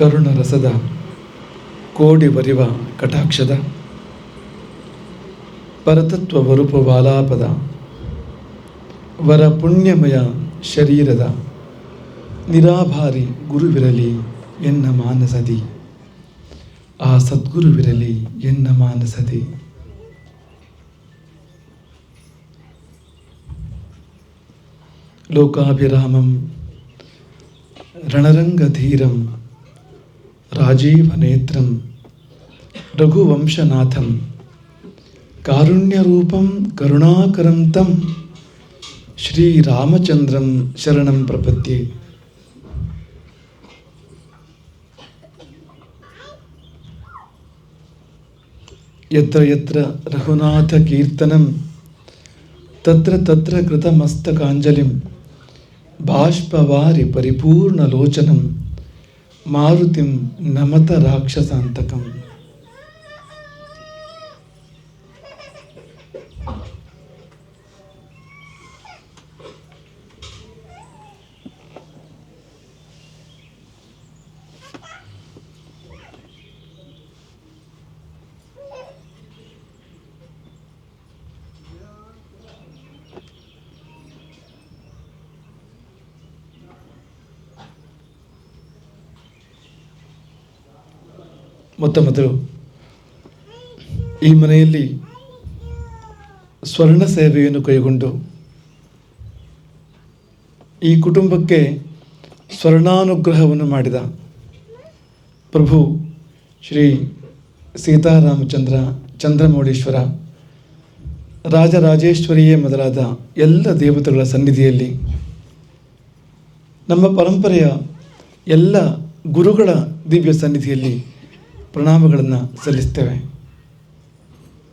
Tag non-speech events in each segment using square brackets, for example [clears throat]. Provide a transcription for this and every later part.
ಕರುಣ ರಸದ ಕೋಡಿ ಬರಿವ ಕಟಾಕ್ಷದ ಪರತತ್ವ ವರೂಪ ವಾಲಾಪದ ವರ ಪುಣ್ಯಮಯ ಶರೀರದ ನಿರಾಭಾರಿ ಗುರುವಿರಲಿ ಎನ್ನ ಮಾನಸದಿ. ಆ ಸದ್ಗುರುವಿರಲಿ ಎನ್ನ ಮಾನಸದಿ. ಲೋಕಾಭಿರಾಮಂ ರಣರಂಗಧೀರಂ राजीवनेत्रं रघुवंशनाथं कारुण्यरूपं करुणाकरं तं श्रीरामचन्द्रं शरणं प्रपद्ये। यत्र यत्र रघुनाथकीर्तनं तत्र तत्र कृतमस्तकाञ्जलिं बाष्पवारिपरिपूर्णलोचनं మారుతిం నమత రాక్షసాంతకం. ಮೊತ್ತ ಮೊದಲು ಈ ಮನೆಯಲ್ಲಿ ಸ್ವರ್ಣ ಸೇವೆಯನ್ನು ಕೈಗೊಂಡು ಈ ಕುಟುಂಬಕ್ಕೆ ಸ್ವರ್ಣಾನುಗ್ರಹವನ್ನು ಮಾಡಿದ ಪ್ರಭು ಶ್ರೀ ಸೀತಾರಾಮಚಂದ್ರ ಚಂದ್ರಮೌಳೀಶ್ವರ ರಾಜರಾಜೇಶ್ವರಿಯೇ ಮೊದಲಾದ ಎಲ್ಲ ದೇವತೆಗಳ ಸನ್ನಿಧಿಯಲ್ಲಿ ನಮ್ಮ ಪರಂಪರೆಯ ಎಲ್ಲ ಗುರುಗಳ ದಿವ್ಯ ಸನ್ನಿಧಿಯಲ್ಲಿ ಪ್ರಣಾಮಗಳನ್ನು ಸಲ್ಲಿಸ್ತೇವೆ.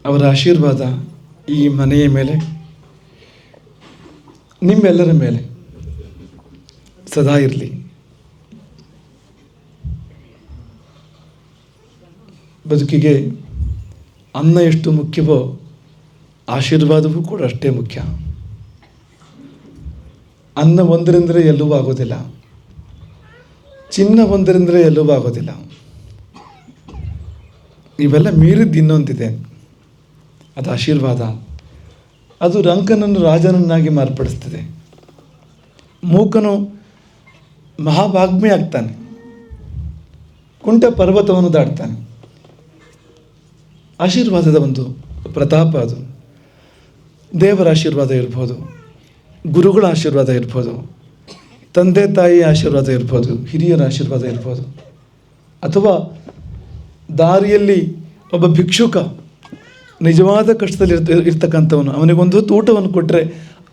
ಅವರ ಆಶೀರ್ವಾದ ಈ ಮನೆಯ ಮೇಲೆ, ನಿಮ್ಮೆಲ್ಲರ ಮೇಲೆ ಸದಾ ಇರಲಿ. ಬದುಕಿಗೆ ಅನ್ನ ಎಷ್ಟು ಮುಖ್ಯವೋ ಆಶೀರ್ವಾದವೂ ಕೂಡ ಅಷ್ಟೇ ಮುಖ್ಯ. ಅನ್ನ ಒಂದರಿಂದರೆ ಎಲ್ಲವೂ ಆಗೋದಿಲ್ಲ. ಚಿನ್ನ ಒಂದರಿಂದರೆ ಎಲ್ಲವೂ ಆಗೋದಿಲ್ಲ. ಇವೆಲ್ಲ ಮೀರಿದ್ದು ಇನ್ನೊಂದಿದೆ. ಅದು ಆಶೀರ್ವಾದ. ಅದು ರಂಕನನ್ನು ರಾಜನನ್ನಾಗಿ ಮಾರ್ಪಡಿಸ್ತದೆ. ಮೂಕನು ಮಹಾಭಾಗ್ಮಿ ಆಗ್ತಾನೆ. ಕುಂಟ ಪರ್ವತವನ್ನು ದಾಟ್ತಾನೆ. ಆಶೀರ್ವಾದದ ಒಂದು ಪ್ರತಾಪ ಅದು. ದೇವರ ಆಶೀರ್ವಾದ ಇರ್ಬೋದು, ಗುರುಗಳ ಆಶೀರ್ವಾದ ಇರ್ಬೋದು, ತಂದೆ ತಾಯಿಯ ಆಶೀರ್ವಾದ ಇರ್ಬೋದು, ಹಿರಿಯರ ಆಶೀರ್ವಾದ ಇರ್ಬೋದು, ಅಥವಾ ದಾರಿಯಲ್ಲಿ ಒಬ್ಬ ಭಿಕ್ಷುಕ ನಿಜವಾದ ಕಷ್ಟದಲ್ಲಿ ಇರ್ತ, ಇರ್ತಕ್ಕಂಥವನು ಅವನಿಗೊಂದು ಹೊತ್ತು ಊಟವನ್ನು ಕೊಟ್ಟರೆ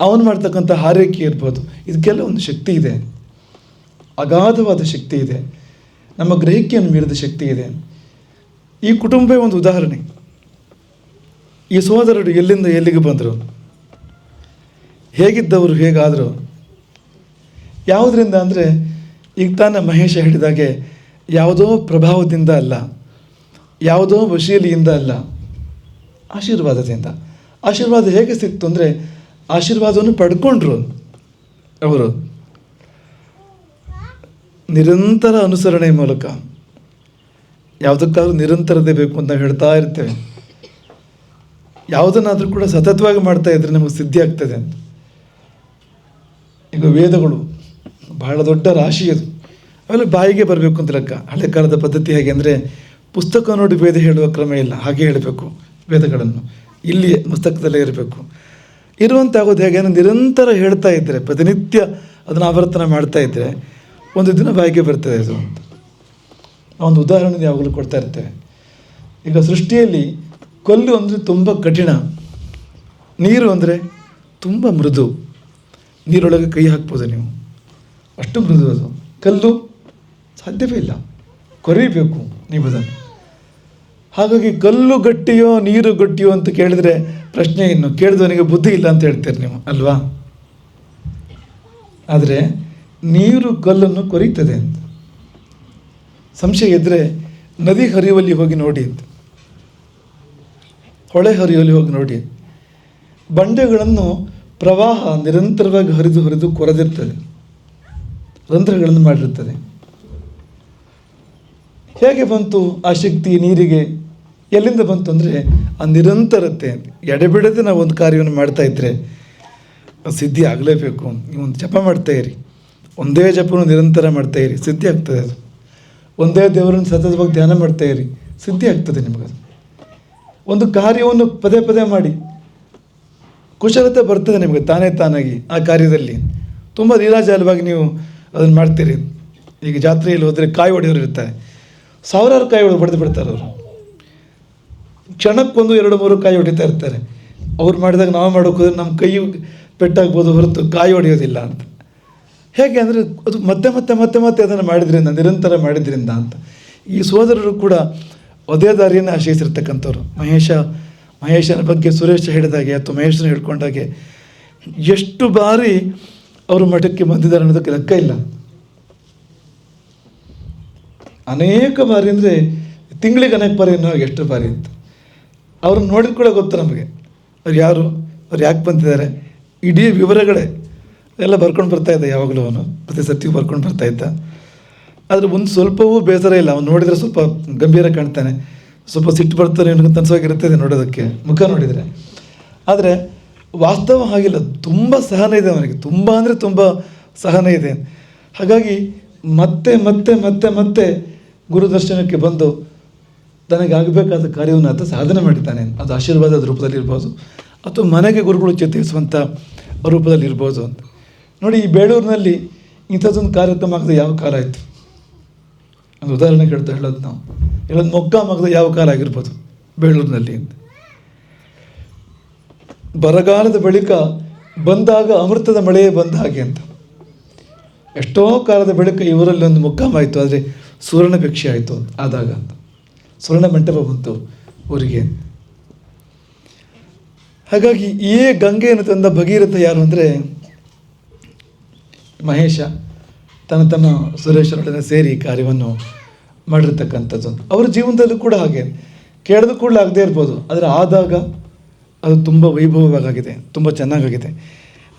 ಅವನು ಮಾಡ್ತಕ್ಕಂಥ ಹಾರೈಕೆ ಇರ್ಬೋದು. ಇದಕ್ಕೆಲ್ಲ ಒಂದು ಶಕ್ತಿ ಇದೆ. ಅಗಾಧವಾದ ಶಕ್ತಿ ಇದೆ. ನಮ್ಮ ಗ್ರಹಿಕೆಯನ್ನು ಮೀರಿದ ಶಕ್ತಿ ಇದೆ. ಈ ಕುಟುಂಬವೇ ಒಂದು ಉದಾಹರಣೆ. ಈ ಸೋದರರು ಎಲ್ಲಿಂದ ಎಲ್ಲಿಗೆ ಬಂದರು? ಹೇಗಿದ್ದವರು, ಹೇಗಾದರು? ಯಾವುದರಿಂದ ಅಂದರೆ ಈಗ ತಾನೇ ಮಹೇಶ ಹೇಳಿದಾಗೆ ಯಾವುದೋ ಪ್ರಭಾವದಿಂದ ಅಲ್ಲ. ಯಾವುದೋ ವಶೀಲಿಯಿಂದ ಅಲ್ಲ, ಆಶೀರ್ವಾದದಿಂದ. ಆಶೀರ್ವಾದ ಹೇಗೆ ಸಿಕ್ತು ಅಂದರೆ, ಆಶೀರ್ವಾದವನ್ನು ಪಡ್ಕೊಂಡ್ರು ಅವರು. ನಿರಂತರ ಅನುಸರಣೆ ಮೂಲಕ. ಯಾವುದಕ್ಕಾದ್ರೂ ನಿರಂತರತೆ ಬೇಕು ಅಂತ ಹೇಳ್ತಾ ಇರ್ತೇವೆ. ಯಾವುದನ್ನಾದರೂ ಕೂಡ ಸತತವಾಗಿ ಮಾಡ್ತಾ ಇದ್ರೆ ನಮಗೆ ಸಿದ್ಧಿ ಆಗ್ತದೆ. ಅಂತ ಈಗ ವೇದಗಳು, ಬಹಳ ದೊಡ್ಡ ರಾಶಿ ಅದು. ಆಮೇಲೆ ಬಾಯಿಗೆ ಬರಬೇಕು ಅಂತ ಲೆಕ್ಕ. ಹಳೆ ಕಾಲದ ಪದ್ಧತಿ ಹೇಗೆ ಅಂದರೆ ಪುಸ್ತಕ ನೋಡಿ ವೇದ ಹೇಳುವ ಕ್ರಮ ಇಲ್ಲ. ಹಾಗೆ ಹೇಳಬೇಕು ವೇದಗಳನ್ನು. ಇಲ್ಲಿ ಪುಸ್ತಕದಲ್ಲೇ ಇರಬೇಕು. ಇರುವಂತೆ ಆಗೋದು ಹೇಗೆ ನಿರಂತರ ಹೇಳ್ತಾ ಇದ್ದರೆ ಪ್ರತಿನಿತ್ಯ ಅದನ್ನು ಆವರ್ತನ ಮಾಡ್ತಾ ಇದ್ದರೆ ಒಂದು ದಿನ ಬಾಯಿಗೆ ಬರ್ತದೆ ಇದು ಅಂತ. ಒಂದು ಉದಾಹರಣೆ ಯಾವಾಗಲೂ ಕೊಡ್ತಾ ಇರ್ತೇವೆ. ಈಗ ಸೃಷ್ಟಿಯಲ್ಲಿ ಕಲ್ಲು ಅಂದರೆ ತುಂಬ ಕಠಿಣ. ನೀರು ಅಂದರೆ ತುಂಬ ಮೃದು. ನೀರೊಳಗೆ ಕೈ ಹಾಕ್ಬೋದು ನೀವು. ಅಷ್ಟು ಮೃದು ಅದು. ಕಲ್ಲು ಸಾಧ್ಯವೇ ಇಲ್ಲ. ಕೊರೀಬೇಕು ನೀವು ಅದನ್ನು. ಹಾಗಾಗಿ ಕಲ್ಲು ಗಟ್ಟಿಯೋ ನೀರು ಗಟ್ಟಿಯೋ ಅಂತ ಕೇಳಿದರೆ ಪ್ರಶ್ನೆ ಇನ್ನು ಕೇಳಿದವನಿಗೆ ಬುದ್ಧಿ ಇಲ್ಲ ಅಂತ ಹೇಳ್ತೀರಿ ನೀವು, ಅಲ್ವಾ? ಆದರೆ ನೀರು ಕಲ್ಲನ್ನು ಕೊರೀತದೆ ಅಂತ. ಸಂಶಯ ಇದ್ದರೆ ನದಿ ಹರಿಯುವಲ್ಲಿ ಹೋಗಿ ನೋಡಿ ಅಂತ. ಹೊಳೆ ಹರಿಯುವಲ್ಲಿ ಹೋಗಿ ನೋಡಿ ಬಂಡೆಗಳನ್ನು ಪ್ರವಾಹ ನಿರಂತರವಾಗಿ ಹರಿದು ಹರಿದು ಕೊರೆದಿರ್ತದೆ. ರಂಧ್ರಗಳನ್ನು ಮಾಡಿರ್ತದೆ ಹೇಗೆ ಬಂತು ಆ ಶಕ್ತಿ ನೀರಿಗೆ? ಎಲ್ಲಿಂದ ಬಂತು ಅಂದರೆ ಆ ನಿರಂತರತೆ, ಎಡೆಬಿಡದೆ ನಾವು ಒಂದು ಕಾರ್ಯವನ್ನು ಮಾಡ್ತಾ ಇದ್ದರೆ ಸಿದ್ಧಿ ಆಗಲೇಬೇಕು. ನೀವು ಒಂದು ಜಪ ಮಾಡ್ತಾ ಇರಿ. ಒಂದೇ ಜಪನು ನಿರಂತರ ಮಾಡ್ತಾ ಇರಿ. ಸಿದ್ಧಿ ಆಗ್ತದೆ ಅದು. ಒಂದೇ ದೇವರನ್ನು ಸತತವಾಗಿ ಧ್ಯಾನ ಮಾಡ್ತಾ ಇರಿ. ಸಿದ್ಧಿ ಆಗ್ತದೆ ನಿಮಗದು ಒಂದು ಕಾರ್ಯವನ್ನು ಪದೇ ಪದೇ ಮಾಡಿ. ಕುಶಲತೆ ಬರ್ತದೆ ನಿಮಗೆ ತಾನೇ ತಾನಾಗಿ ಆ ಕಾರ್ಯದಲ್ಲಿ. ತುಂಬ ಲೀಲಾಜಾಲವಾಗಿ ನೀವು ಅದನ್ನು ಮಾಡ್ತೀರಿ. ಈಗ ಜಾತ್ರೆಯಲ್ಲಿ ಹೋದರೆ ಕಾಯಿ ಹೊಡೆಯೋರು ಇರ್ತಾರೆ. ಸಾವಿರಾರು ಕಾಯಿ ಹೊಡೆದು ಹೊಡೆದು ಬಿಡ್ತಾರೆ ಅವರು. ಕ್ಷಣಕ್ಕೊಂದು ಎರಡು ಮೂರು ಕಾಯಿ ಹೊಡಿತಾ ಇರ್ತಾರೆ. ಅವ್ರು ಮಾಡಿದಾಗ ನಾವು ಮಾಡೋಕೆ ನಮ್ಮ ಕೈ ಪೆಟ್ಟಾಗ್ಬೋದು ಹೊರತು ಕಾಯಿ ಹೊಡೆಯೋದಿಲ್ಲ ಅಂತ. ಹೇಗೆ ಅಂದರೆ ಅದು ಮತ್ತೆ ಮತ್ತೆ ಮತ್ತೆ ಮತ್ತೆ ಅದನ್ನು ಮಾಡಿದ್ರಿಂದ, ನಿರಂತರ ಮಾಡಿದ್ರಿಂದ ಅಂತ. ಈ ಸೋದರರು ಕೂಡ ಅದೇ ದಾರಿಯನ್ನು ಆಶ್ರಯಿಸಿರ್ತಕ್ಕಂಥವ್ರು. ಮಹೇಶ, ಮಹೇಶನ ಬಗ್ಗೆ ಸುರೇಶ ಹೇಳಿದಾಗೆ ಅಥವಾ ಮಹೇಶನ ಹೇಳ್ಕೊಂಡಾಗೆ ಎಷ್ಟು ಬಾರಿ ಅವರು ಮಠಕ್ಕೆ ಬಂದಿದ್ದಾರೆ ಅನ್ನೋದಕ್ಕೆ ಲೆಕ್ಕ ಇಲ್ಲ. ಅನೇಕ ಬಾರಿ ಅಂದರೆ ತಿಂಗಳಿಗೆ ಅನೇಕ ಬಾರಿ ಅನ್ನೋ ಎಷ್ಟು ಬಾರಿ ಅಂತ. ಅವ್ರನ್ನ ನೋಡಿದ ಕೂಡ ಗೊತ್ತು ನಮಗೆ. ಅವ್ರು ಯಾರು, ಅವ್ರು ಯಾಕೆ ಬಂದಿದ್ದಾರೆ, ಇಡೀ ವಿವರಗಳೇ ಎಲ್ಲ ಬರ್ಕೊಂಡು ಬರ್ತಾ ಇದ್ದ ಯಾವಾಗಲೂ ಅವನು, ಪ್ರತಿ ಸರ್ತಿ ಬರ್ಕೊಂಡು ಬರ್ತಾ ಇದ್ದ. ಆದರೆ ಒಂದು ಸ್ವಲ್ಪವೂ ಬೇಸರ ಇಲ್ಲ, ಅವ್ನು ನೋಡಿದರೆ ಸ್ವಲ್ಪ ಗಂಭೀರ ಕಾಣ್ತಾನೆ. ಸ್ವಲ್ಪ ಸಿಟ್ಟು ಬರ್ತಾನೆ ಅಂತ ಅನ್ಸೋಗಿರುತ್ತದೆ ನೋಡೋದಕ್ಕೆ, ಮುಖ ನೋಡಿದರೆ. ಆದರೆ ವಾಸ್ತವ ಹಾಗಿಲ್ಲ, ತುಂಬ ಸಹನೆ ಇದೆ ಅವನಿಗೆ, ತುಂಬ ಅಂದರೆ ತುಂಬ ಸಹನೆ ಇದೆ. ಹಾಗಾಗಿ ಮತ್ತೆ ಮತ್ತೆ ಮತ್ತೆ ಮತ್ತೆ ಗುರುದರ್ಶನಕ್ಕೆ ಬಂದು ತನಗಾಗಬೇಕಾದ ಕಾರ್ಯವನ್ನು ಆತ ಸಾಧನೆ ಮಾಡಿದ್ದಾನೆ. ಅದು ಆಶೀರ್ವಾದದ ರೂಪದಲ್ಲಿ ಇರ್ಬೋದು ಅಥವಾ ಮನೆಗೆ ಗುರುಗಳು ಚೇತರಿಸುವಂಥ ರೂಪದಲ್ಲಿ ಇರ್ಬೋದು ಅಂತ. ನೋಡಿ, ಈ ಬೇಳೂರಿನಲ್ಲಿ ಇಂಥದ್ದೊಂದು ಕಾರ್ಯಕ್ರಮ ಆಗದೆ ಯಾವ ಕಾಲ ಆಯಿತು? ಒಂದು ಉದಾಹರಣೆ ಹೇಳ್ತಾ ಹೇಳೋದು ನಾವು. ಹೇಳೋದು ಮೊಗ್ಗಾಮಗದ ಯಾವ ಕಾಲ ಆಗಿರ್ಬೋದು ಬೇಳೂರಿನಲ್ಲಿ ಅಂತ. ಬರಗಾಲದ ಬಳಿಕ ಬಂದಾಗ ಅಮೃತದ ಮಳೆಯೇ ಬಂದ ಹಾಗೆ ಅಂತ. ಎಷ್ಟೋ ಕಾಲದ ಬಳಿಕ ಇವರಲ್ಲಿ ಒಂದು ಮುಕ್ಕಾಮಾಯಿತು ಆದರೆ ಸುವರ್ಣ ಭಿಕ್ಷೆ ಆಯಿತು ಆದಾಗ ಅಂತ. ಸುವರ್ಣ ಮಂಟಪ ಬಂತು ಊರಿಗೆ. ಹಾಗಾಗಿ ಈ ಗಂಗೆಯನ್ನು ತಂದ ಭಗೀರಥ ಯಾರು ಅಂದರೆ ಮಹೇಶ. ತನ್ನ ತನ್ನ ಸುರೇಶ್ವರೊಡನೆ ಸೇರಿ ಕಾರ್ಯವನ್ನು ಮಾಡಿರ್ತಕ್ಕಂಥದ್ದು. ಅವರ ಜೀವನದಲ್ಲೂ ಕೂಡ ಹಾಗೆ. ಕೇಳಿದ ಕೂಡ ಆಗದೇ ಇರ್ಬೋದು. ಆದರೆ ಆದಾಗ ಅದು ತುಂಬ ವೈಭವವಾಗಿದೆ, ತುಂಬ ಚೆನ್ನಾಗಾಗಿದೆ.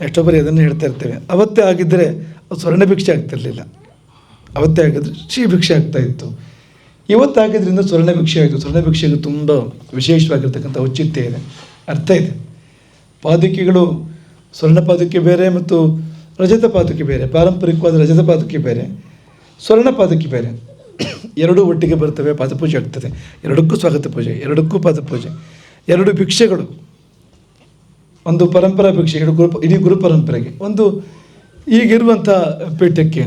ಎಷ್ಟೋ ಬಾರಿ ಅದನ್ನು ಹೇಳ್ತಾ ಇರ್ತೇವೆ. ಅವತ್ತೇ ಆಗಿದ್ದರೆ ಅದು ಸ್ವರ್ಣ ಭಿಕ್ಷೆ ಆಗ್ತಿರಲಿಲ್ಲ. ಅವತ್ತೇ ಆಗಿದ್ರೆ ಶ್ರೀ ಭಿಕ್ಷೆ ಆಗ್ತಾ ಇತ್ತು. ಇವತ್ತಾಗಿದ್ದರಿಂದ ಸ್ವರ್ಣ ಭಿಕ್ಷೆ ಆಯಿತು. ಸ್ವರ್ಣ ಭಿಕ್ಷೆಗೆ ತುಂಬ ವಿಶೇಷವಾಗಿರ್ತಕ್ಕಂಥ ಔಚಿತ್ಯ ಇದೆ. ಅರ್ಥ ಇದೆ. ಪಾದುಕೆಗಳು ಸ್ವರ್ಣ ಪಾದುಕೆ ಬೇರೆ ಮತ್ತು ರಜತ ಪಾದುಕೆ ಬೇರೆ. ಪಾರಂಪರಿಕವಾದ ರಜತ ಪಾದುಕೆ ಬೇರೆ. ಸ್ವರ್ಣ ಪಾದುಕೆ ಬೇರೆ. ಎರಡೂ ಒಟ್ಟಿಗೆ ಬರ್ತವೆ, ಪಾದಪೂಜೆ ಆಗ್ತದೆ. ಎರಡಕ್ಕೂ ಸ್ವಾಗತ ಪೂಜೆ, ಎರಡಕ್ಕೂ ಪಾದಪೂಜೆ. ಎರಡು ಭಿಕ್ಷೆಗಳು. ಒಂದು ಪರಂಪರಾ ಭಿಕ್ಷೆ, ಎರಡು ಗುರು, ಇಡೀ ಗುರು ಪರಂಪರೆಗೆ. ಒಂದು ಈಗಿರುವಂಥ ಪೀಠಕ್ಕೆ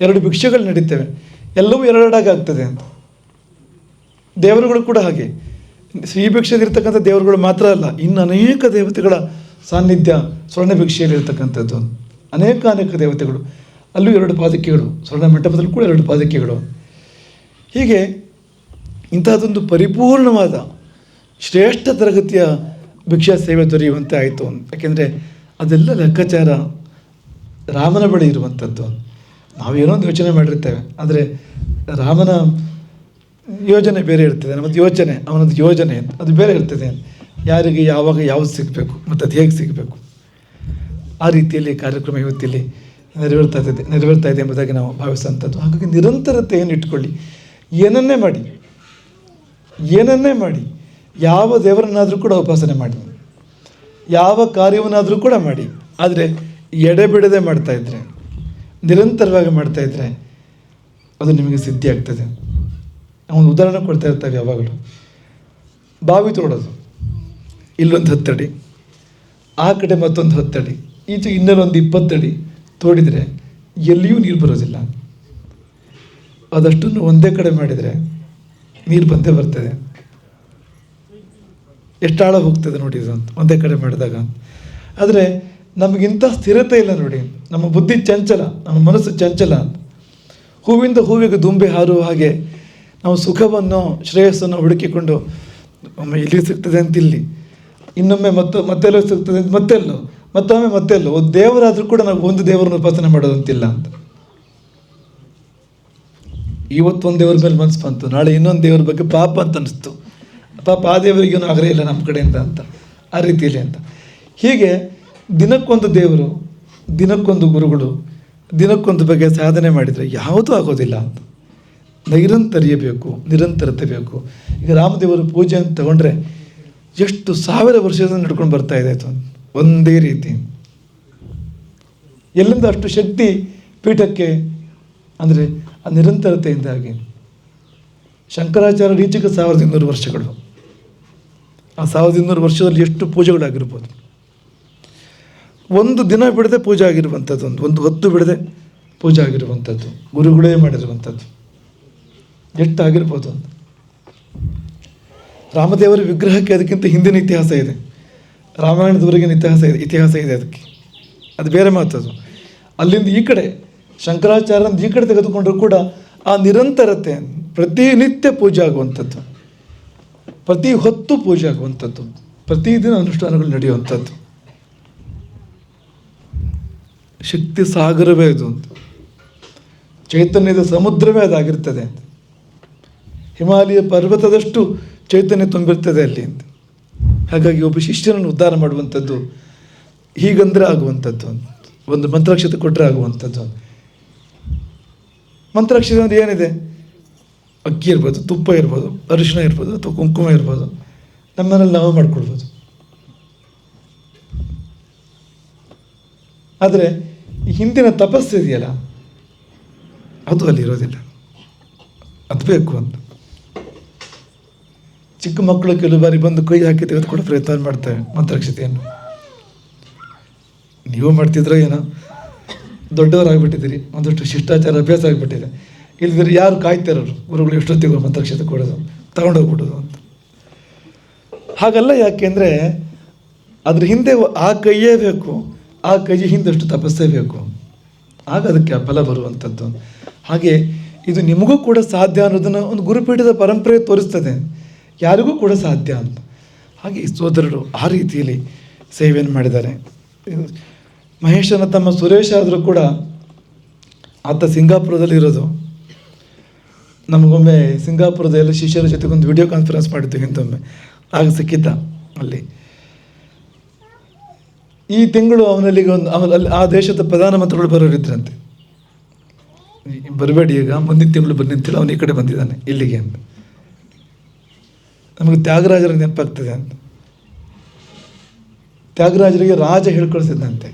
ಎರಡು ಭಿಕ್ಷೆಗಳು ನಡೀತವೆ. ಎಲ್ಲವೂ ಎರಡೆರಡಾಗಿ ಅಂತ. ದೇವರುಗಳು ಕೂಡ ಹಾಗೆ. ಶ್ರೀ ಭಿಕ್ಷೆಯಲ್ಲಿರ್ತಕ್ಕಂಥ ದೇವರುಗಳು ಮಾತ್ರ ಅಲ್ಲ, ಇನ್ನು ಅನೇಕ ದೇವತೆಗಳ ಸಾನ್ನಿಧ್ಯ ಸ್ವರ್ಣ ಭಿಕ್ಷೆಯಲ್ಲಿ ಇರ್ತಕ್ಕಂಥದ್ದು ಅನೇಕ ಅನೇಕ ದೇವತೆಗಳು. ಅಲ್ಲೂ ಎರಡು ಪಾದಕೆಗಳು, ಸ್ವರ್ಣ ಮಂಟಪದಲ್ಲೂ ಕೂಡ ಎರಡು ಪಾದಕೆಗಳು. ಹೀಗೆ ಇಂತಹದೊಂದು ಪರಿಪೂರ್ಣವಾದ ಶ್ರೇಷ್ಠ ತರಗತಿಯ ಭಿಕ್ಷಾ ಸೇವೆ ದೊರೆಯುವಂತೆ ಆಯಿತು. ಯಾಕೆಂದರೆ ಅದೆಲ್ಲ ಲೆಕ್ಕಾಚಾರ ರಾಮನ ಬಳಿ ಇರುವಂಥದ್ದು. ನಾವೇನೋ ಒಂದು ಯೋಚನೆ ಮಾಡಿರ್ತೇವೆ. ಆದರೆ ರಾಮನ ಯೋಜನೆ ಬೇರೆ ಇರ್ತದೆ, ನಮ್ಮದು ಯೋಚನೆ ಅವನದ್ದು ಯೋಜನೆ ಅದು ಬೇರೆ ಇರ್ತದೆ ಯಾರಿಗೆ ಯಾವಾಗ ಯಾವ್ದು ಸಿಗಬೇಕು, ಮತ್ತು ಅದು ಹೇಗೆ ಸಿಗಬೇಕು? ಆ ರೀತಿಯಲ್ಲಿ ಕಾರ್ಯಕ್ರಮ ಇವತ್ತಿಲ್ಲಿ ನೆರವೇರ್ತಾ ಇದೆ ನೆರವೇರ್ತಾ ಇದೆ ಎಂಬುದಾಗಿ ನಾವು ಭಾವಿಸುವಂಥದ್ದು. ಹಾಗಾಗಿ ನಿರಂತರತೆಯನ್ನು ಇಟ್ಕೊಳ್ಳಿ, ಏನನ್ನೇ ಮಾಡಿ ಏನನ್ನೇ ಮಾಡಿ, ಯಾವ ದೇವರನ್ನಾದರೂ ಕೂಡ ಉಪಾಸನೆ ಮಾಡಿ, ಯಾವ ಕಾರ್ಯವನ್ನಾದರೂ ಕೂಡ ಮಾಡಿ, ಆದರೆ ಎಡೆಬಿಡದೆ ಮಾಡ್ತಾ ಮಾಡ್ತಾಯಿದ್ರೆ ನಿರಂತರವಾಗಿ ಮಾಡ್ತಾಯಿದ್ರೆ ಅದು ನಿಮಗೆ ಸಿದ್ಧಿ ಆಗ್ತದೆ. ಒಂದು ಉದಾಹರಣೆ ಕೊಡ್ತಾ ಇರ್ತಾರೆ ಯಾವಾಗಲೂ. ಬಾವಿ ತೋಡೋದು. ಇಲ್ಲೊಂದು ಹತ್ತಡಿ. ಆ ಕಡೆ ಮತ್ತೊಂದು ಹತ್ತಡಿ. ಈಚೆ ಇನ್ನೊಂದು ಇಪ್ಪತ್ತಡಿ ತೋಡಿದರೆ ಎಲ್ಲಿಯೂ ನೀರು ಬರೋದಿಲ್ಲ. ಅದಷ್ಟನ್ನು ಒಂದೇ ಕಡೆ ಮಾಡಿದರೆ ನೀರು ಬಂದೇ ಬರ್ತದೆ. ಎಷ್ಟು ಆಳ ಹೋಗ್ತದೆ ನೋಡಿ ಅಂತ. ಒಂದೇ ಕಡೆ ಮಾಡಿದಾಗ ಆದರೆ ನಮಗಿಂತ ಸ್ಥಿರತೆ ಇಲ್ಲ ನೋಡಿ. ನಮ್ಮ ಬುದ್ಧಿ ಚಂಚಲ, ನಮ್ಮ ಮನಸ್ಸು ಚಂಚಲ ಹೂವಿಂದ ಹೂವಿಗೆ ದುಂಬಿ ಹಾರುವ ಹಾಗೆ ನಾವು ಸುಖವನ್ನು, ಶ್ರೇಯಸ್ಸನ್ನು ಹುಡುಕಿಕೊಂಡು, ಒಮ್ಮೆ ಇಲ್ಲಿ ಸಿಗ್ತದೆ ಅಂತ ಇಲ್ಲಿ. ಇನ್ನೊಮ್ಮೆ ಮತ್ತೆ, ಮತ್ತೆಲ್ಲೋ ಸಿಗ್ತದೆ ಅಂತ ಮತ್ತೆಲ್ಲೋ, ಮತ್ತೊಮ್ಮೆ ಮತ್ತೆಲ್ಲೋ ಒಂದು ದೇವರಾದರೂ ಕೂಡ ನಾವು ಒಂದು ದೇವರನ್ನು ಉಪಾಸನೆ ಮಾಡೋದಂತಿಲ್ಲ ಅಂತ. ಇವತ್ತು ಒಂದು ದೇವ್ರ ಮೇಲೆ ಮನಸ್ಸು ಬಂತು, ನಾಳೆ ಇನ್ನೊಂದು ದೇವ್ರ ಬಗ್ಗೆ ಪಾಪ ಅಂತ ಅನಿಸ್ತು. ಪಾಪ ಆ ದೇವರಿಗೇನು ಆಗಲೇ ಇಲ್ಲ ನಮ್ಮ ಕಡೆಯಿಂದ ಅಂತ, ಆ ರೀತಿಯಲ್ಲಿ ಅಂತ. ಹೀಗೆ ದಿನಕ್ಕೊಂದು ದೇವರು, ದಿನಕ್ಕೊಂದು ಗುರುಗಳು, ದಿನಕ್ಕೊಂದು ಬಗ್ಗೆ ಸಾಧನೆ ಮಾಡಿದರೆ ಯಾವುದೂ ಆಗೋದಿಲ್ಲ ಅಂತ. ನೈರಂತರ್ಯ ಬೇಕು ನಿರಂತರತೆ ಬೇಕು ಈಗ ರಾಮದೇವರ ಪೂಜೆ ಅಂತ ತಗೊಂಡ್ರೆ ಎಷ್ಟು ಸಾವಿರ ವರ್ಷದಿಂದ ನಡ್ಕೊಂಡು ಬರ್ತಾ ಇದೆ ಒಂದೇ ರೀತಿ. ಎಲ್ಲಿಂದ ಅಷ್ಟು ಶಕ್ತಿ ಪೀಠಕ್ಕೆ ಅಂದರೆ ಆ ನಿರಂತರತೆಯಿಂದಾಗಿ. ಶಂಕರಾಚಾರ್ಯ ಈಚೆಗೆ ಸಾವಿರದ ಇನ್ನೂರು ವರ್ಷಗಳು. ಆ ಸಾವಿರದ ಇನ್ನೂರು ವರ್ಷದಲ್ಲಿ ಎಷ್ಟು ಪೂಜೆಗಳಾಗಿರ್ಬೋದು. ಒಂದು ದಿನ ಬಿಡದೆ ಪೂಜೆ ಆಗಿರುವಂಥದ್ದು ಒಂದು ಒಂದು ಹೊತ್ತು ಬಿಡದೆ ಪೂಜೆ ಆಗಿರುವಂಥದ್ದು. ಗುರುಗಳೇ ಮಾಡಿರುವಂಥದ್ದು. ಎಷ್ಟು ಆಗಿರ್ಬೋದು ಅಂತ. ರಾಮದೇವರ ವಿಗ್ರಹಕ್ಕೆ ಅದಕ್ಕಿಂತ ಹಿಂದಿನ ಇತಿಹಾಸ ಇದೆ. ರಾಮಾಯಣದವರೆಗಿನ ಇತಿಹಾಸ ಇದೆ ಇತಿಹಾಸ ಇದೆ ಅದಕ್ಕೆ. ಅದು ಬೇರೆ ಮಾತದು ಅಲ್ಲಿಂದ ಈ ಕಡೆ ಶಂಕರಾಚಾರ್ಯನ ಈ ಕಡೆ ತೆಗೆದುಕೊಂಡ್ರು ಕೂಡ ಆ ನಿರಂತರತೆ ಪ್ರತಿನಿತ್ಯ ಪೂಜೆ ಆಗುವಂಥದ್ದು. ಪ್ರತಿ ಹೊತ್ತು ಪೂಜೆ ಆಗುವಂಥದ್ದು. ಪ್ರತಿದಿನ ಅನುಷ್ಠಾನಗಳು ನಡೆಯುವಂಥದ್ದು. ಶಕ್ತಿ ಸಾಗರವೇ ಅದು ಅಂತ. ಚೈತನ್ಯದ ಸಮುದ್ರವೇ ಅದಾಗಿರ್ತದೆ ಅಂತ. ಹಿಮಾಲಯ ಪರ್ವತದಷ್ಟು ಚೈತನ್ಯ ತುಂಬಿರ್ತದೆ ಅಲ್ಲಿ ಅಂತ. ಹಾಗಾಗಿ ಒಬ್ಬ ಶಿಷ್ಯನನ್ನು ಉದ್ಧಾರ ಮಾಡುವಂಥದ್ದು, ಹೀಗಂದ್ರೆ ಆಗುವಂಥದ್ದು. ಒಂದು ಮಂತ್ರಾಕ್ಷತೆ ಕೊಟ್ಟರೆ ಆಗುವಂಥದ್ದು ಮಂತ್ರಾಕ್ಷತೆ ಅಂದರೆ ಏನಿದೆ? ಅಕ್ಕಿ ಇರ್ಬೋದು, ತುಪ್ಪ ಇರ್ಬೋದು, ಅರಿಶಿನ ಇರ್ಬೋದು, ಅಥವಾ ಕುಂಕುಮ ಇರ್ಬೋದು. ನಮ್ಮನೇಲಿ ನಾವು ಮಾಡ್ಕೊಳ್ಬೋದು ಆದರೆ ಹಿಂದಿನ ತಪಸ್ಸು ಇದೆಯಲ್ಲ? ಅದು ಅಲ್ಲಿ ಇರೋದಿಲ್ಲ. ಅದು ಬೇಕು ಅಂತ. ಚಿಕ್ಕ ಮಕ್ಕಳು ಕೆಲವು ಬಾರಿ ಬಂದು ಕೈ ಹಾಕಿ ತೆಗೆದುಕೊಳ್ಳೋ ಪ್ರಯತ್ನ ಮಾಡ್ತೇವೆ ಮಂತ್ರಕ್ಷತೆಯನ್ನು. ನೀವು ಮಾಡ್ತಿದ್ರೋ ಏನೋ? ದೊಡ್ಡವರಾಗ್ಬಿಟ್ಟಿದ್ದೀರಿ, ಒಂದಷ್ಟು ಶಿಷ್ಟಾಚಾರ, ಅಭ್ಯಾಸ ಆಗಿಬಿಟ್ಟಿದೆ. ಇಲ್ಲದ್ರೆ ಯಾರು ಕಾಯ್ತಿರೋರು? ಗುರುಗಳು ಎಷ್ಟೊತ್ತಿಗೆ ಮಂತ್ರಕ್ಷತೆ ಕೊಡೋದು ತಗೊಂಡೋಗ್ಬಿಡೋದು ಅಂತ. ಹಾಗಲ್ಲ ಯಾಕೆಂದರೆ ಅದ್ರ ಹಿಂದೆ ಆ ಕೈಯೇ ಬೇಕು, ಆ ಕೈ ಹಿಂದಷ್ಟು ತಪಸ್ಸೇ ಬೇಕು. ಆಗ ಅದಕ್ಕೆ ಫಲ ಬರುವಂಥದ್ದು. ಹಾಗೆ ಇದು ನಿಮಗೂ ಕೂಡ ಸಾಧ್ಯ ಅನ್ನೋದನ್ನು ಒಂದು ಗುರುಪೀಠದ ಪರಂಪರೆ ತೋರಿಸ್ತದೆ. ಯಾರಿಗೂ ಕೂಡ ಸಾಧ್ಯ ಅಂತ ಹಾಗೆ ಸೋದರರು ಆ ರೀತಿಯಲ್ಲಿ ಸೇವೆಯನ್ನು ಮಾಡಿದ್ದಾರೆ. ಮಹೇಶನ ತಮ್ಮ ಸುರೇಶ್ ಆದರೂ ಕೂಡ ಆತ ಸಿಂಗಾಪುರದಲ್ಲಿ ಇರೋದು. ನಮಗೊಮ್ಮೆ ಸಿಂಗಾಪುರದ ಎಲ್ಲ ಶಿಷ್ಯರ ಜೊತೆಗೆ ಒಂದು ವಿಡಿಯೋ ಕಾನ್ಫರೆನ್ಸ್ ಮಾಡಿದ್ದೆ ಹಿಂದೊಮ್ಮೆ. ಆಗ ಸಿಕ್ಕಿದ್ದ ಅಲ್ಲಿ. ಈ ತಿಂಗಳು ಅವನಲ್ಲಿಗೆ ಒಂದು ಅವನ ಅಲ್ಲಿ ಆ ದೇಶದ ಪ್ರಧಾನಮಂತ್ರಿಗಳು ಬರೋರಿದ್ರಂತೆ. ಬರಬೇಡಿ ಈಗ, ಮುಂದಿನ ತಿಂಗಳು ಬನ್ನಿ ಅವನು ಈ ಕಡೆ ಬಂದಿದ್ದಾನೆ, ಇಲ್ಲಿಗೆ ಅಂತ. ನಮಗೆ ತ್ಯಾಗರಾಜರ ನೆನಪಾಗ್ತದೆ ಅಂತ. ತ್ಯಾಗರಾಜರಿಗೆ ರಾಜ ಹೇಳ್ಕೊಳ್ತಿದ್ದಂತೆ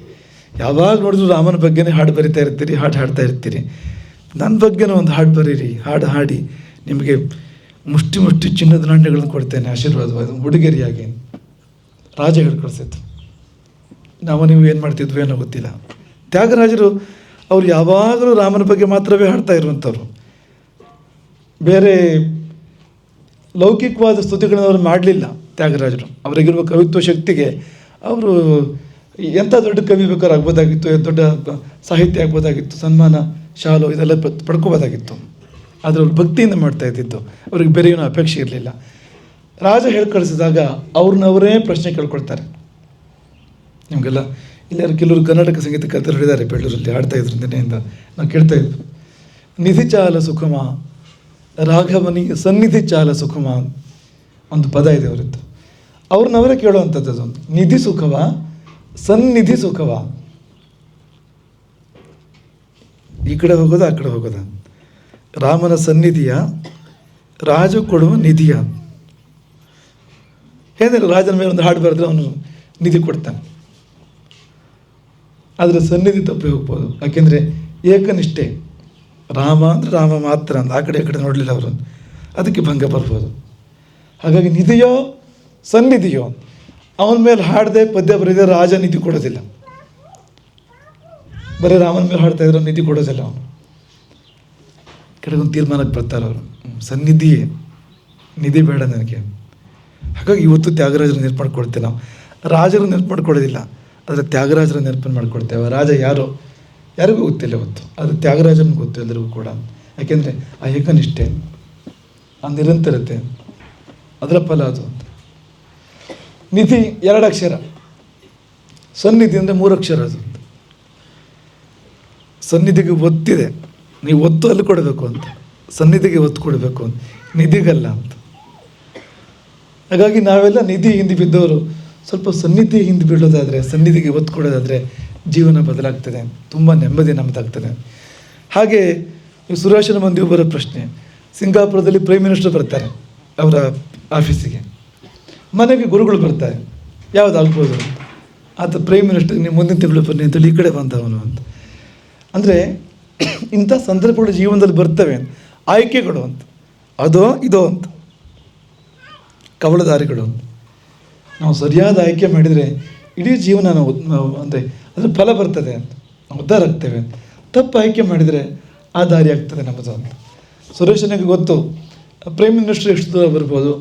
ಯಾವಾಗ ನೋಡಿದ್ರು ರಾಮನ ಬಗ್ಗೆನೇ ಹಾಡು ಬರಿತಾ ಇರ್ತೀರಿ, ಹಾಡು ಹಾಡ್ತಾ ಇರ್ತೀರಿ. ನನ್ನ ಬಗ್ಗೆನೂ ಒಂದು ಹಾಡು ಬರೀರಿ, ಹಾಡು ಹಾಡಿ. ನಿಮಗೆ ಮುಷ್ಟಿ ಮುಷ್ಟಿ ಚಿನ್ನದ ನಾಣ್ಯಗಳನ್ನು ಕೊಡ್ತೇನೆ ಆಶೀರ್ವಾದವಾದ ಉಡುಗೆರಿಯಾಗಿ ರಾಜ ಹೇಳ್ಕೊಳ್ತಿತ್ತು ನಾವು ನೀವು ಏನು ಮಾಡ್ತಿದ್ವಿ ಏನೋ ಗೊತ್ತಿಲ್ಲ. ತ್ಯಾಗರಾಜರು ಅವ್ರು ಯಾವಾಗಲೂ ರಾಮನ ಬಗ್ಗೆ ಮಾತ್ರವೇ ಹಾಡ್ತಾ ಇರುವಂಥವ್ರು. ಬೇರೆ ಲೌಕಿಕವಾದ ಸ್ತುತಿಗಳನ್ನು ಅವರು ಮಾಡಲಿಲ್ಲ ತ್ಯಾಗರಾಜರು. ಅವರಿಗಿರುವ ಕವಿತ್ವ ಶಕ್ತಿಗೆ ಅವರು ಎಂಥ ದೊಡ್ಡ ಕವಿ ಬೇಕಾದ್ರೂ ಆಗ್ಬೋದಾಗಿತ್ತು ದೊಡ್ಡ ಸಾಹಿತ್ಯ ಆಗ್ಬೋದಾಗಿತ್ತು, ಸನ್ಮಾನ, ಶಾಲು ಇದೆಲ್ಲ ಪಡ್ಕೋಬೋದಾಗಿತ್ತು. ಆದರೆ ಅವ್ರು ಭಕ್ತಿಯಿಂದ ಮಾಡ್ತಾ ಇದ್ದಿದ್ದು, ಅವ್ರಿಗೆ ಬೇರೆ ಏನೂ ಅಪೇಕ್ಷೆ ಇರಲಿಲ್ಲ. ರಾಜ ಹೇಳಿ ಕಳಿಸಿದಾಗ ಅವ್ರನ್ನ ಅವರೇ ಪ್ರಶ್ನೆ ಕೇಳ್ಕೊಳ್ತಾರೆ. ನಿಮಗೆಲ್ಲ ಇಲ್ಲಾರು ಕೆಲವರು ಕರ್ನಾಟಕ ಸಂಗೀತ ಕತೆ ಹೇಳಿದ್ದಾರೆ, ಬೆಳ್ಳೂರಲ್ಲಿ ಆಡ್ತಾ ಇದ್ರು ನಿನ್ನೆಯಿಂದ ನಾವು ಕೇಳ್ತಾ ಇದ್ವಿ ನಿಧಿ ಚಾಲ ಸುಖಮ ರಾಘವನಿ ಸನ್ನಿಧಿ ಚಾಲ ಸುಖಮ ಒಂದು ಪದ ಇದೆ ಅವರದ್ದು ಅವ್ರನ್ನವರೇ ಕೇಳುವಂಥದ್ದು ಅದೊಂದು ನಿಧಿ ಸುಖವ, ಸನ್ನಿಧಿ ಸುಖವ. ಈ ಕಡೆ ಹೋಗೋದು, ಆ ಕಡೆ ಹೋಗೋದ. ರಾಮನ ಸನ್ನಿಧಿಯ, ರಾಜ ಕೊಡುವ ನಿಧಿಯ. ಹೇಳಿದ್ರೆ ರಾಜನ ಮೇಲೆ ಒಂದು ಹಾಡು ಬರೆದ್ರೆ ಅವನು ನಿಧಿ ಕೊಡ್ತಾನೆ. ಆದರೆ ಸನ್ನಿಧಿ ತಪ್ಪಿ ಹೋಗ್ಬೋದು. ಯಾಕೆಂದರೆ ಏಕನಿಷ್ಠೆ. ರಾಮ ಅಂದರೆ ರಾಮ ಮಾತ್ರ ಅಂತ ಆ ಕಡೆ, ಈ ಕಡೆ ನೋಡಲಿಲ್ಲ ಅವರು ಅದಕ್ಕೆ ಭಂಗ ಬರ್ಬೋದು. ಹಾಗಾಗಿ ನಿಧಿಯೋ ಸನ್ನಿಧಿಯೋ, ಅವನ ಮೇಲೆ ಹಾಡದೆ ಪದ್ಯ ಬರೆದೇ ರಾಜ ನಿಧಿ ಕೊಡೋದಿಲ್ಲ. ಬರೀ ರಾಮನ ಮೇಲೆ ಹಾಡ್ತಾ ಇದ್ರೆ ನಿಧಿ ಕೊಡೋದಿಲ್ಲ ಅವನು. ಕಡೆಗೊಂದು ತೀರ್ಮಾನಕ್ಕೆ ಬರ್ತಾರೆ ಅವರು. ಸನ್ನಿಧಿ ಸನ್ನಿಧಿಯೇ, ನಿಧಿ ಬೇಡ ನನಗೆ. ಹಾಗಾಗಿ ಇವತ್ತು ತ್ಯಾಗರಾಜರು ನೆನಪು ಮಾಡ್ಕೊಳ್ತೇವೆ ನಾವು. ರಾಜರು ನೆನಪು ಮಾಡ್ಕೊಳ್ಳೋದಿಲ್ಲ ಆದರೆ ತ್ಯಾಗರಾಜರ ನೆನಪನ್ನು ಮಾಡ್ಕೊಳ್ತೇವೆ. ರಾಜ ಯಾರೋ? ಯಾರಿಗೂ ಗೊತ್ತಿಲ್ಲ ಇವತ್ತು. ಅದು ತ್ಯಾಗರಾಜನಿಗೆ ಗೊತ್ತು ಎಲ್ಲರಿಗೂ ಕೂಡ. ಯಾಕೆಂದರೆ ಆ ಏಕನಿಷ್ಠೆ, ಆ ನಿರಂತರತೆ, ಅದರ ಫಲ ಅದು ಅಂತ. ನಿಧಿ ಎರಡು ಅಕ್ಷರ. ಸನ್ನಿಧಿ ಅಂದರೆ ಮೂರು ಅಕ್ಷರ ಅದು ಸನ್ನಿಧಿಗೆ ಒತ್ತಿದೆ. ನೀವು ಒತ್ತು ಅಲ್ಲಿ ಕೊಡಬೇಕು ಅಂತ. ಸನ್ನಿಧಿಗೆ ಒತ್ತು ಕೊಡಬೇಕು ಅಂತ. ನಿಧಿಗಲ್ಲ ಅಂತ. ಹಾಗಾಗಿ ನಾವೆಲ್ಲ ನಿಧಿ ಹಿಂದೆ ಬಿದ್ದವರು, ಸ್ವಲ್ಪ ಸನ್ನಿಧಿ ಹಿಂದೆ ಬೀಳೋದಾದರೆ, ಸನ್ನಿಧಿಗೆ ಒತ್ತು ಕೊಡೋದಾದರೆ ಜೀವನ ಬದಲಾಗ್ತದೆ, ತುಂಬ ನೆಮ್ಮದಿ ನಮ್ಮದಾಗ್ತದೆ ಹಾಗೆ ಸುರೇಶನ ಮಂದಿ ಒಬ್ಬರ ಪ್ರಶ್ನೆ, ಸಿಂಗಾಪುರದಲ್ಲಿ ಪ್ರೈಮ್ ಮಿನಿಸ್ಟರ್ ಬರ್ತಾರೆ ಅವರ ಆಫೀಸಿಗೆ. ಮನೆಗೆ ಗುರುಗಳು ಬರ್ತಾರೆ, ಯಾವ್ದು ಆಗ್ಬೋದು? ಆತ ಪ್ರೈಮ್ ಮಿನಿಸ್ಟರ್ ನೀವು ಮುಂದಿನ ತಿಂಗಳು ಬನ್ನಿ ಅಂತೇಳಿ ಈ ಕಡೆ ಬಂದವನು ಅಂತ. ಅಂದರೆ [clears throat] ಇಂಥ ಸಂದರ್ಭಗಳು ಜೀವನದಲ್ಲಿ ಬರ್ತವೆ ಆಯ್ಕೆಗಳು ಅಂತ, ಅದೋ ಇದು ಅಂತ ಕವಳದಾರಿಗಳು ಅಂತ. ನಾವು ಸರಿಯಾದ ಆಯ್ಕೆ ಮಾಡಿದರೆ ಇಡೀ ಜೀವನ ನಾವು ಅಂದರೆ ಅದರ ಫಲ ಬರ್ತದೆ ಅಂತ. ನಾವು ಉದ್ಧಾರ ಆಗ್ತೇವೆ ಅಂತ. ತಪ್ಪು ಆಯ್ಕೆ ಮಾಡಿದರೆ ಆ ದಾರಿ ಆಗ್ತದೆ ನಮ್ಮದು ಅಂತ. ಸುರೇಶನಿಗೆ ಗೊತ್ತು ಪ್ರೈಮ್ ಮಿನಿಸ್ಟರ್ ಎಷ್ಟು ದೂರ ಬರ್ಬೋದು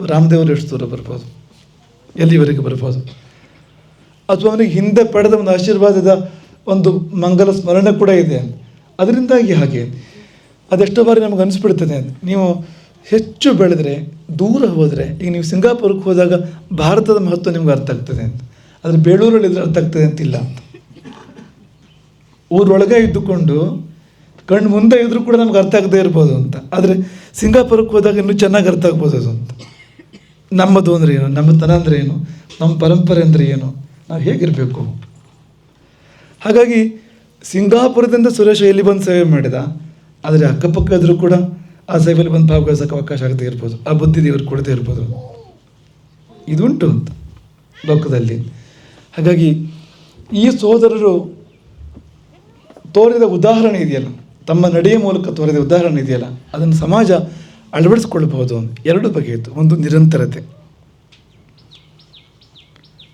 ರಾಮದೇವರು ಎಷ್ಟು ದೂರ ಬರ್ಬೋದು, ಎಲ್ಲಿವರೆಗೆ ಬರ್ಬೋದು. ಅಥವಾ ಅವನಿಗೆ ಹಿಂದೆ ಪಡೆದ ಒಂದು ಆಶೀರ್ವಾದದ ಒಂದು ಮಂಗಲ ಸ್ಮರಣೆ ಕೂಡ ಇದೆ ಅಂತ. ಅದರಿಂದಾಗಿ ಹಾಗೆ. ಅದೆಷ್ಟೋ ಬಾರಿ ನಮಗೆ ಅನಿಸ್ಬಿಡ್ತದೆ ನೀವು ಹೆಚ್ಚು ಬೆಳೆದರೆ, ದೂರ ಹೋದರೆ, ಈಗ ನೀವು ಸಿಂಗಾಪುರಕ್ಕೆ ಹೋದಾಗ ಭಾರತದ ಮಹತ್ವ ನಿಮ್ಗೆ ಅರ್ಥ ಆಗ್ತದೆ ಅಂತ. ಆದರೆ ಬೇಳೂರಲ್ಲಿ ಇದ್ರೆ ಅರ್ಥ ಆಗ್ತದೆ ಅಂತಿಲ್ಲ. ಅಂತ ಊರೊಳಗೆ ಇದ್ದುಕೊಂಡು ಕಣ್ಣು ಮುಂದೆ ಇದ್ದರೂ ಕೂಡ ನಮ್ಗೆ ಅರ್ಥ ಆಗದೇ ಇರ್ಬೋದು ಅಂತ. ಆದರೆ ಸಿಂಗಾಪುರಕ್ಕೆ ಹೋದಾಗ ಇನ್ನೂ ಚೆನ್ನಾಗಿ ಅರ್ಥ ಆಗ್ಬೋದು ಅದು ಅಂತ. ನಮ್ಮದು ಅಂದರೆ ಏನು? ನಮ್ಮತನ ಅಂದರೆ ಏನು? ನಮ್ಮ ಪರಂಪರೆ ಅಂದರೆ ಏನು? ನಾವು ಹೇಗಿರಬೇಕು? ಹಾಗಾಗಿ ಸಿಂಗಾಪುರದಿಂದ ಸುರೇಶ ಎಲ್ಲಿ ಬಂದು ಸೇವೆ ಮಾಡಿದ? ಆದರೆ ಅಕ್ಕಪಕ್ಕ ಇದ್ರೂ ಕೂಡ ಆ ಸೇವೆಯಲ್ಲಿ ಬಂದು ಭಾಗವಹಿಸೋಕೆ ಅವಕಾಶ ಆಗದೇ ಇರ್ಬೋದು. ಆ ಬುದ್ಧಿ ದೇವರು ಕೊಡದೇ ಇರ್ಬೋದು. ಇದುಂಟು ಅಂತ ಲೋಕದಲ್ಲಿ. ಹಾಗಾಗಿ ಈ ಸೋದರರು ತೋರಿದ ಉದಾಹರಣೆ ಇದೆಯಲ್ಲ? ತಮ್ಮ ನಡೆಯ ಮೂಲಕ ತೋರಿದ ಉದಾಹರಣೆ ಇದೆಯಲ್ಲ? ಅದನ್ನು ಸಮಾಜ ಅಳವಡಿಸ್ಕೊಳ್ಬಹುದು ಎರಡು ಬಗೆಯಿತು ಒಂದು ನಿರಂತರತೆ.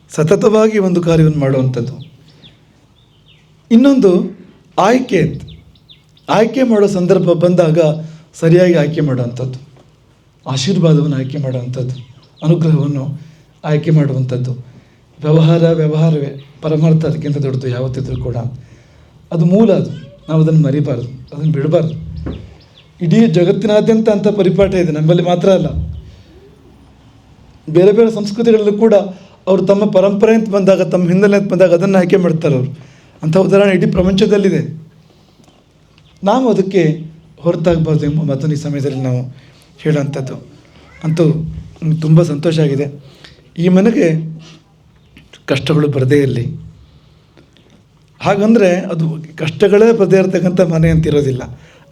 ಸತತವಾಗಿ ಒಂದು ಕಾರ್ಯವನ್ನು ಮಾಡುವಂಥದ್ದು. ಇನ್ನೊಂದು ಆಯ್ಕೆ ಆಯ್ಕೆ ಮಾಡೋ ಸಂದರ್ಭ ಬಂದಾಗ ಸರಿಯಾಗಿ ಆಯ್ಕೆ ಮಾಡುವಂಥದ್ದು. ಆಶೀರ್ವಾದವನ್ನು ಆಯ್ಕೆ ಮಾಡುವಂಥದ್ದು. ಅನುಗ್ರಹವನ್ನು ಆಯ್ಕೆ ಮಾಡುವಂಥದ್ದು. ವ್ಯವಹಾರ, ವ್ಯವಹಾರವೇ ಪರಮಾರ್ಥ, ಅದಕ್ಕಿಂತ ದೊಡ್ಡದು ಯಾವತ್ತಿದ್ರೂ ಕೂಡ. ಅದು ಮೂಲ ಅದು. ನಾವು ಅದನ್ನು ಮರಿಬಾರ್ದು, ಅದನ್ನು ಬಿಡಬಾರ್ದು. ಇಡೀ ಜಗತ್ತಿನಾದ್ಯಂತ ಅಂಥ ಪರಿಪಾಠ ಇದೆ ನಮ್ಮಲ್ಲಿ ಮಾತ್ರ ಅಲ್ಲ. ಬೇರೆ ಬೇರೆ ಸಂಸ್ಕೃತಿಗಳಲ್ಲೂ ಕೂಡ ಅವರು ತಮ್ಮ ಪರಂಪರೆ ಅಂತ ಬಂದಾಗ, ತಮ್ಮ ಹಿನ್ನೆಲೆ ಅಂತ ಬಂದಾಗ ಅದನ್ನು ಆಯ್ಕೆ ಮಾಡ್ತಾರೆ ಅವರು. ಅಂಥ ಉದಾಹರಣೆ ಇಡೀ ಪ್ರಪಂಚದಲ್ಲಿದೆ. ನಾವು ಅದಕ್ಕೆ ಹೊರತಾಗಬಾರ್ದು ಎಂಬ ಮತ್ತೊಂದು ಈ ಸಮಯದಲ್ಲಿ ನಾವು ಹೇಳೋವಂಥದ್ದು. ಅಂತೂ ತುಂಬ ಸಂತೋಷ ಆಗಿದೆ. ಈ ಮನೆಗೆ ಕಷ್ಟಗಳು ಬರದೇ ಇರಲಿ. ಹಾಗಂದರೆ ಅದು ಕಷ್ಟಗಳೇ ಬರದೇ ಇರತಕ್ಕಂಥ ಮನೆ ಅಂತ ಇರೋದಿಲ್ಲ.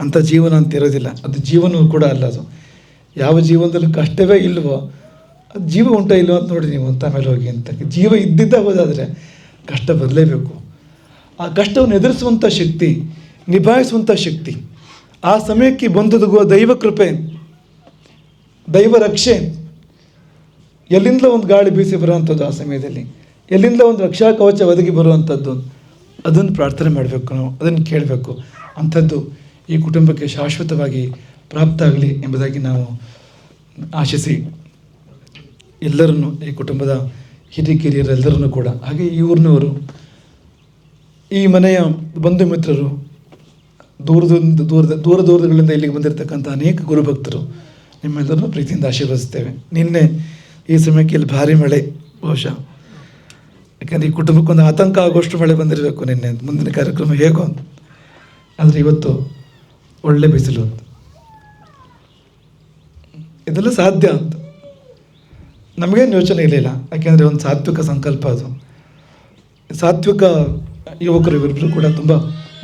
ಅಂಥ ಜೀವನ ಅಂತ ಇರೋದಿಲ್ಲ. ಅದು ಜೀವನವೂ ಕೂಡ ಅಲ್ಲ ಅದು. ಯಾವ ಜೀವನದಲ್ಲಿ ಕಷ್ಟವೇ ಇಲ್ವೋ, ಅದು ಜೀವ ಉಂಟೋ ಇಲ್ವೋ ಅಂತ ನೋಡಿ ನೀವು ಅಂತ ಆಮೇಲೆ ಹೋಗಿ ಅಂತ. ಜೀವ ಇದ್ದಿದ್ದ ಹೋದಾದರೆ ಕಷ್ಟ ಬರಲೇಬೇಕು. ಆ ಕಷ್ಟವನ್ನು ಎದುರಿಸುವಂಥ ಶಕ್ತಿ, ನಿಭಾಯಿಸುವಂಥ ಶಕ್ತಿ, ಆ ಸಮಯಕ್ಕೆ ಬಂದುದುಗುವ ದೈವ ಕೃಪೆ, ದೈವ ರಕ್ಷೆ, ಎಲ್ಲಿಂದಲೋ ಒಂದು ಗಾಳಿ ಬೀಸಿ ಬರುವಂಥದ್ದು ಆ ಸಮಯದಲ್ಲಿ. ಎಲ್ಲಿಂದ ಒಂದು ರಕ್ಷಾ ಕವಚ ಒದಗಿ ಬರುವಂಥದ್ದು? ಅದನ್ನು ಪ್ರಾರ್ಥನೆ ಮಾಡಬೇಕು ನಾವು, ಅದನ್ನು ಕೇಳಬೇಕು. ಅಂಥದ್ದು ಈ ಕುಟುಂಬಕ್ಕೆ ಶಾಶ್ವತವಾಗಿ ಪ್ರಾಪ್ತ ಆಗಲಿ ಎಂಬುದಾಗಿ ನಾವು ಆಶಿಸಿ ಎಲ್ಲರನ್ನು, ಈ ಕುಟುಂಬದ ಹಿರಿಯ ಕಿರಿಯರೆಲ್ಲರನ್ನು ಕೂಡ, ಹಾಗೆ ಈ ಊರಿನವರು, ಈ ಮನೆಯ ಬಂಧು ಮಿತ್ರರು, ದೂರದಿಂದ, ದೂರದ, ದೂರ ದೂರಗಳಿಂದ ಇಲ್ಲಿಗೆ ಬಂದಿರತಕ್ಕಂಥ ಅನೇಕ ಗುರುಭಕ್ತರು ನಿಮ್ಮೆಲ್ಲರನ್ನು ಪ್ರೀತಿಯಿಂದ ಆಶೀರ್ವದಿಸ್ತೇವೆ. ನಿನ್ನೆ ಈ ಸಮಯಕ್ಕೆ ಇಲ್ಲಿ ಭಾರಿ ಮಳೆ, ಬಹುಶಃ. ಯಾಕಂದರೆ ಈ ಕುಟುಂಬಕ್ಕೊಂದು ಆತಂಕ ಆಗೋಷ್ಟು ಮಳೆ ಬಂದಿರಬೇಕು ನಿನ್ನೆ ಮುಂದಿನ ಕಾರ್ಯಕ್ರಮ ಹೇಗೋ ಅಂತ. ಆದರೆ ಇವತ್ತು ಒಳ್ಳೆ ಬಿಸಿಲು ಅಂತ. ಇದೆಲ್ಲ ಸಾಧ್ಯ ಅಂತ. ನಮಗೇನು ಯೋಚನೆ ಇರಲಿಲ್ಲ. ಯಾಕೆಂದರೆ ಒಂದು ಸಾತ್ವಿಕ ಸಂಕಲ್ಪ ಅದು. ಸಾತ್ವಿಕ ಯುವಕರು ಇವರಿಬ್ಬರು ಕೂಡ ತುಂಬ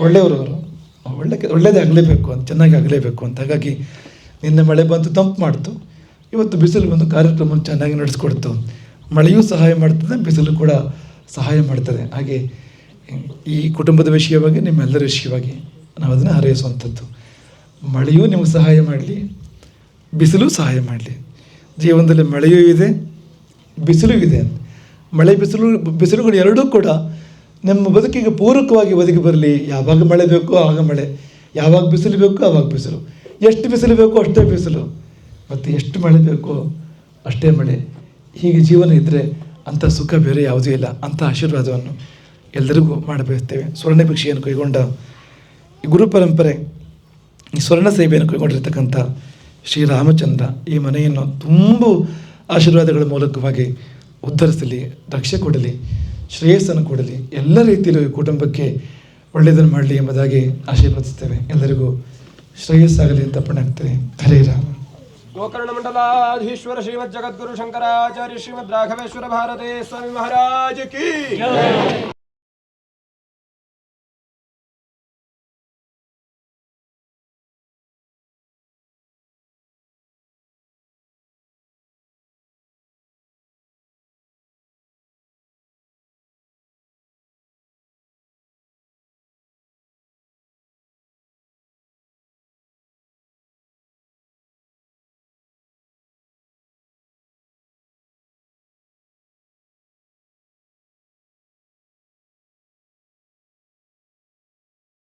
ಒಳ್ಳೆಯವರು ಅವರು. ಒಳ್ಳೆ ಒಳ್ಳೇದೇ ಆಗಲೇಬೇಕು ಅಂತ, ಚೆನ್ನಾಗಿ ಆಗಲೇಬೇಕು ಅಂತ. ಹಾಗಾಗಿ ನಿನ್ನೆ ಮಳೆ ಬಂತು, ತಂಪು ಮಾಡ್ತು. ಇವತ್ತು ಬಿಸಿಲು ಬಂದು ಕಾರ್ಯಕ್ರಮ ಚೆನ್ನಾಗಿ ನಡೆಸ್ಕೊಡ್ತು. ಮಳೆಯೂ ಸಹಾಯ ಮಾಡ್ತದೆ, ಬಿಸಿಲು ಕೂಡ ಸಹಾಯ ಮಾಡ್ತದೆ. ಹಾಗೆ ಈ ಕುಟುಂಬದ ವಿಷಯವಾಗಿ ನಿಮ್ಮೆಲ್ಲರ ವಿಷಯವಾಗಿ ನಾವು ಅದನ್ನು ಹಾರೈಸುವಂಥದ್ದು ಮಳೆಯೂ ನಿಮಗೆ ಸಹಾಯ ಮಾಡಲಿ, ಬಿಸಿಲು ಸಹಾಯ ಮಾಡಲಿ. ಜೀವನದಲ್ಲಿ ಮಳೆಯೂ ಇದೆ, ಬಿಸಿಲು ಇದೆ ಮಳೆ, ಬಿಸಿಲು, ಬಿಸಿಲುಗಳು ಎರಡೂ ಕೂಡ ನಮ್ಮ ಬದುಕಿಗೆ ಪೂರಕವಾಗಿ ಒದಗಿ ಬರಲಿ. ಯಾವಾಗ ಮಳೆ ಬೇಕೋ ಆಗ ಮಳೆ. ಯಾವಾಗ ಬಿಸಿಲು ಬೇಕೋ ಆವಾಗ ಬಿಸಿಲು. ಎಷ್ಟು ಬಿಸಿಲು ಬೇಕೋ ಅಷ್ಟೇ ಬಿಸಿಲು. ಮತ್ತು ಎಷ್ಟು ಮಳೆ ಬೇಕೋ ಅಷ್ಟೇ ಮಳೆ. ಹೀಗೆ ಜೀವನ ಇದ್ದರೆ ಅಂಥ ಸುಖ ಬೇರೆ ಯಾವುದೂ ಇಲ್ಲ, ಅಂಥ ಆಶೀರ್ವಾದವನ್ನು ಎಲ್ಲರಿಗೂ ಮಾಡಬಯಸ್ತೇವೆ ಸ್ವರ್ಣ ಭಿಕ್ಷೆಯನ್ನು ಕೈಗೊಂಡ ಈ ಗುರು ಪರಂಪರೆ, ಈ ಸ್ವರ್ಣ ಸೇವೆಯನ್ನು ಕೈಗೊಂಡಿರ್ತಕ್ಕಂಥ ಶ್ರೀರಾಮಚಂದ್ರ ಈ ಮನೆಯನ್ನು ತುಂಬ ಆಶೀರ್ವಾದಗಳ ಮೂಲಕವಾಗಿ ಉದ್ಧರಿಸಲಿ, ರಕ್ಷೆ ಕೊಡಲಿ, ಶ್ರೇಯಸ್ಸನ್ನು ಕೊಡಲಿ, ಎಲ್ಲ ರೀತಿಯಲ್ಲೂ ಈ ಕುಟುಂಬಕ್ಕೆ ಒಳ್ಳೆಯದನ್ನು ಮಾಡಲಿ ಎಂಬುದಾಗಿ ಆಶೀರ್ವದಿಸ್ತೇವೆ. ಎಲ್ಲರಿಗೂ ಶ್ರೇಯಸ್ಸಾಗಲಿ ಅಂತ ಪುಣ್ಯಾಗ್ತೇವೆ ಹರೇ ರಾಮ. गोकर्णमण्डलाधीश्वर श्रीमज्जगद्गुरुशङ्कराचार्य श्रीमद्राघवेश्वर भारते स्वामी महाराज की